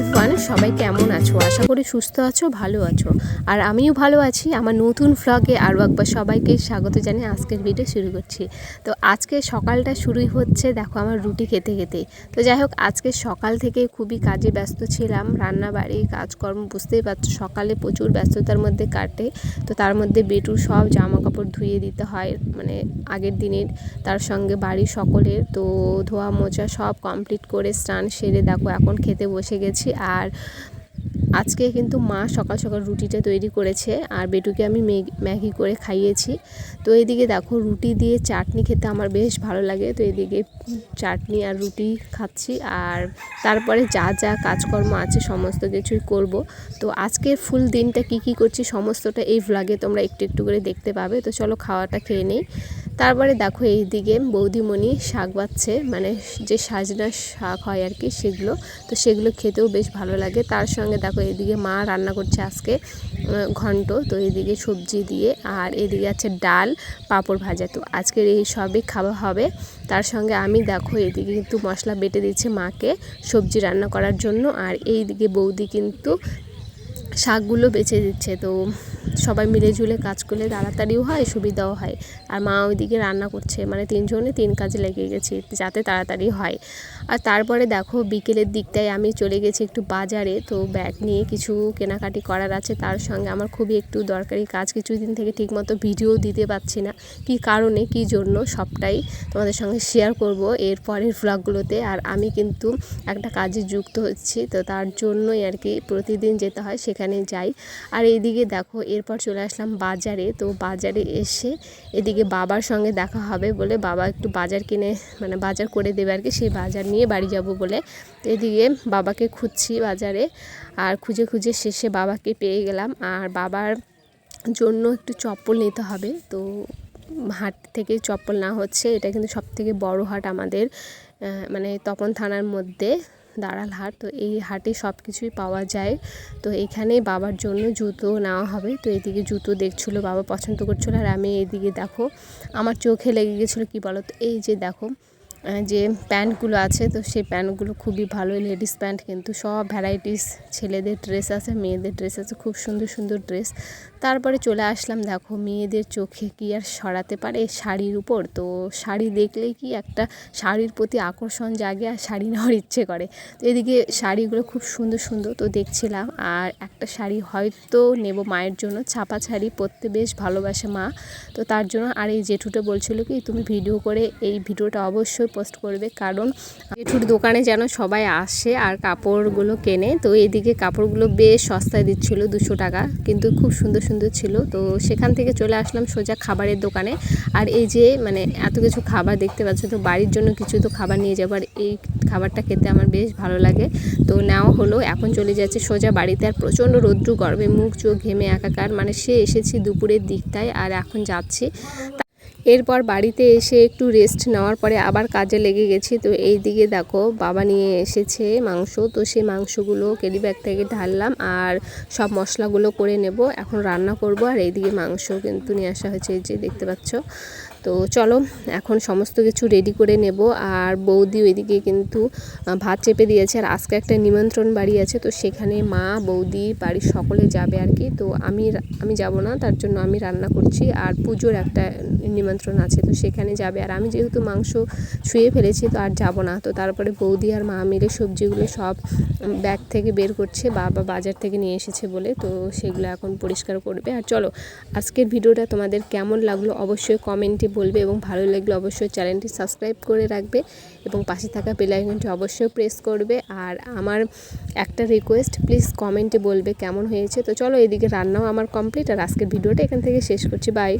Everyone সবাই কেমন আছো? আশা করি সুস্থ আছো, ভালো আছো। আর আমিও ভালো আছি। আমার নতুন ফ্লগে আরও একবার সবাইকে স্বাগত জানিয়ে আজকের ভিডিও শুরু করছি। তো আজকে সকালটা শুরুই হচ্ছে, দেখো আমার রুটি খেতে খেতে। তো যাই হোক, আজকে সকাল থেকে খুবই কাজে ব্যস্ত ছিলাম। রান্না বাড়ি কাজকর্ম, বুঝতেই পারছ, সকালে প্রচুর ব্যস্ততার মধ্যে কাটে। তো তার মধ্যে বেটুর সব জামা কাপড় ধুয়ে দিতে হয়। মানে আগের দিনের তার সঙ্গে বাড়ির সকলের। তো ধোয়া মোছা সব কমপ্লিট করে স্নান সেরে দেখো, এখন খেতে বসে গেছি। আর আজকে কিন্তু মা সকাল সকাল রুটিটা তৈরি করেছে আর বেটুকে আমি ম্যাগি করে খাইয়েছি। তো এদিকে দেখো রুটি দিয়ে চাটনি খেতে আমার বেশ ভালো লাগে। তো এদিকে চাটনি আর রুটি খাচ্ছি আর তারপরে যা যা কাজকর্ম আছে সমস্ত কিছুই করব। তো আজকের ফুল দিনটা কি কি করছি সমস্তটা এই ভ্লগে তোমরা একটু একটু করে দেখতে পাবে। তো চলো খাওয়াটা খেয়ে নেই। তারপরে দেখো এই দিকে বৌদিমণি শাক বাচ্ছে মানে যে সাজনা শাক হয় আর কি সেগুলো, তো সেগুলো খেতেও বেশ ভালো লাগে। তার সঙ্গে দেখো এদিকে মা রান্না করছে আজকে ঘন্ট, তো এদিকে সবজি দিয়ে, আর এদিকে আছে ডাল, পাঁপড় ভাজা। তো আজকের এই সবই খাওয়া হবে। তার সঙ্গে আমি দেখো এদিকে কিন্তু মশলা বেটে দিচ্ছে মাকে সবজি রান্না করার জন্য, আর এই দিকে বৌদি কিন্তু শাকগুলো বেছে দিচ্ছে। তো সবাই মিলে ঝুলে কাজ করলে তাড়াতাড়িও হয়, সুবিধাও হয়। আর মা ওইদিকে রান্না করছে মানে তিনজনে তিন কাজে লেগে গেছি যাতে তাড়াতাড়ি হয়। আর তারপরে দেখো বিকেলের দিকটায় আমি চলে গেছি একটু বাজারে, তো ব্যাগ নিয়ে কিছু কেনাকাটি করার আছে। তার সঙ্গে আমার খুবই একটু দরকারি কাজ, কিছুদিন থেকে ঠিকমতো ভিডিও দিতে পারছি না। কি কারণে, কি জন্য, সবটাই তোমাদের সঙ্গে শেয়ার করব এর পরের ভ্লগগুলোতে আর আমি কিন্তু একটা কাজে যুক্ত হচ্ছি, তো তার জন্যই আর কি প্রতিদিন যেতে হয়, সেখানে যাই। আর এইদিকে দেখো এরপর চলে আসলাম বাজারে। তো বাজারে এসে এদিকে বাবার সঙ্গে দেখা হবে বলে বাবা একটু বাজার কিনে মানে বাজার করে দেবে আর কি, সেই বাজার নিয়ে বাড়ি যাব বলে। তো এদিকে বাবাকে খুঁজছি বাজারে আর খুঁজে খুঁজে শেষে বাবাকে পেয়ে গেলাম। আর বাবার জন্য একটু চপ্পল নিতে হবে। তো হাট থেকে চপ্পল না হচ্ছে। এটা কিন্তু সব থেকে বড় হাট আমাদের মানে তপন থানার মধ্যে। দাঁড়াল হাট। তো এই হাটে সব কিছুই পাওয়া যায়। তো এখানে বাবার জন্য জুতো নেওয়া হবে। তো এদিকে জুতো দেখছিলো, বাবা পছন্দ করছিল। আর আমি এদিকে দেখো, আমার চোখে লেগে গেছিল, কি বলো তো এই যে দেখো যে প্যান্টগুলো আছে, তো সেই প্যান্টগুলো খুবই ভালো লেডিস প্যান্ট, কিন্তু সব ভ্যারাইটিস ছেলেদের ড্রেস আছে, মেয়েদের ড্রেস আছে, খুব সুন্দর সুন্দর ড্রেস। তারপরে চলে আসলাম, দেখো মেয়েদের চোখে কি আর সরাতে পারে শাড়ির উপর। তো শাড়ি দেখলে কি একটা শাড়ির প্রতি আকর্ষণ জাগে আর শাড়ি নেওয়ার ইচ্ছে করে। তো এদিকে শাড়িগুলো খুব সুন্দর সুন্দর তো দেখছিলাম, আর একটা শাড়ি হয়তো নেব মায়ের জন্য। ছাপা শাড়ি পরতে বেশ ভালোবাসে মা। তো তার জন্য, আর এই জেঠুটা বলছিল কি, তুমি ভিডিও করে এই ভিডিওটা অবশ্যই পোস্ট করবে। কারণ জেঠুর দোকানে যেন সবাই আসে আর কাপড়গুলো কেনে। তো এদিকে কাপড়গুলো বেশ সস্তায় দিচ্ছিল দুশো টাকা, কিন্তু খুব সুন্দর সুন্দর ছিল। তো সেখান থেকে চলে আসলাম সোজা খাবারের দোকানে। আর এই যে মানে এত কিছু খাবার দেখতে পাচ্ছ, তো বাড়ির জন্য কিছু তো খাবার নিয়ে যাব। আর এই খাবারটা খেতে আমার বেশ ভালো লাগে। তো নেওয়া হলো, এখন চলে যাচ্ছে সোজা বাড়িতে। আর প্রচণ্ড রৌদ্র, গরমে মুখ চোখ ঘেমে একাকার। মানে সে এসেছি দুপুরের দিকটায় আর এখন যাচ্ছি। এরপর বাড়িতে এসে একটু রেস্ট নেওয়ার পরে আবার কাজে লেগে গেছি। তো এই দিকে দেখো, বাবা নিয়ে এসেছে মাংস। তো সেই মাংসগুলো কেরি ব্যাগ থেকে ঢাললাম আর সব মশলাগুলো করে নেব। এখন রান্না করব আর এইদিকে মাংস কিন্তু নিয়ে আসা হয়েছে যে দেখতে পাচ্ছ। তো চলো, এখন সমস্ত কিছু রেডি করে নেব। আর বৌদি ওইদিকে কিন্তু ভাত চেপে দিয়েছে। আর আজকে একটা নিমন্ত্রণ বাড়ি আছে, তো সেখানে মা, বৌদি, বাড়ির সকলে যাবে আর কি। তো আমি আমি যাব না, তার জন্য আমি রান্না করছি। আর পুজোর একটা নিমন্ত্রণ আছে, তো সেখানে যাবে। আর আমি যেহেতু মাংস ছুঁয়ে ফেলেছি, তো আর যাব না। তো তারপরে বৌদি আর মা মিলে সবজিগুলো সব ব্যাগ থেকে বের করছে, বাবা বাজার থেকে নিয়ে এসেছে বলে। তো সেগুলো এখন পরিষ্কার করবে। আর চলো, আজকের ভিডিওটা তোমাদের কেমন লাগল অবশ্যই কমেন্টে বলবে এবং ভালো লাগলে অবশ্যই চ্যানেলটি সাবস্ক্রাইব করে রাখবে এবং পাশে থাকা বেলাইকনটি অবশ্যই প্রেস করবে। আর আমার একটা রিকোয়েস্ট প্লিজ কমেন্টে বলবে কেমন হয়েছে। তো চলো এদিকে রান্নাও আমার কমপ্লিট আর আজকের ভিডিওটা এখান থেকে শেষ করছি। বাই